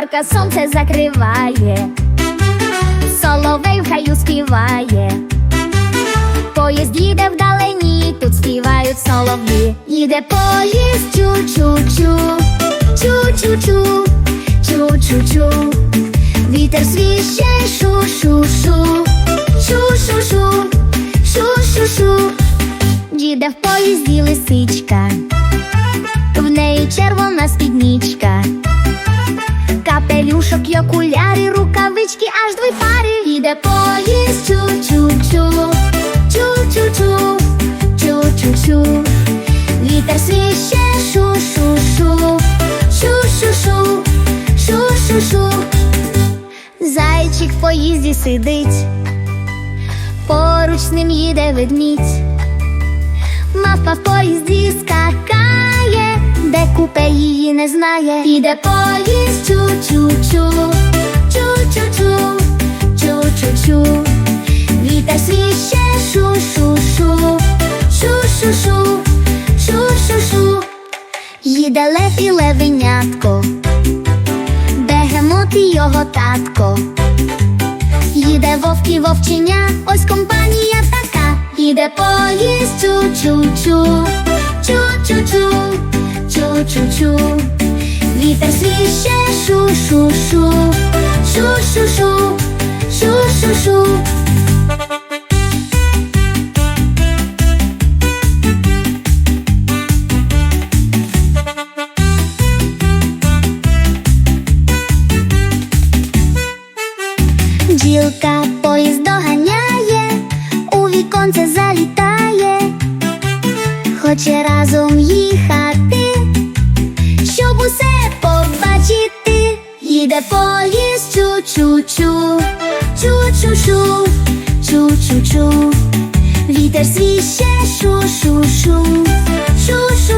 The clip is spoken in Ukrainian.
хмарка сонце закриває, соловей в хаю співає. Поїзд їде вдалині, тут співають солов'ї. Їде поїзд, чу-чу-чу, чу-чу-чу, чу-чу-чу. Вітер свіще, шу-шу-шу, шу-шу-шу, шу-шу-шу. Їде в поїзді лисичка, в неї червона спіднічка. Пари. Поїзд, чу-чу-чу, чу-чу-чу, чу-чу-чу. Вітер свіще, шу-шу-шу, шу-шу-шу, шу-шу-шу. Зайчик в поїзді сидить, поруч ним їде ведмідь. Мавпа в поїзді скакає, де купе її не знає. Іде поїзд, Вітер свіще, шу-шу-шу. Їде лев і левенятко, бегемот і його татко. Їде вовк і вовченя, ось компанія така. Їде поїзд, чу-чу-чу, чу-чу-чу, чу-чу-чу. Вітер свіще, шу-шу-шу, шу-шу-шу, шу-шу-шу. Бджілка поїзд доганяє, у віконце залітає, хоче разом їхати, щоб усе побачити. Їде поїзд, чу-чу-чу, чу-чу-чу, чу-чу-чу. Вітер свіще, шу-шу-шу, шу-шу-шу.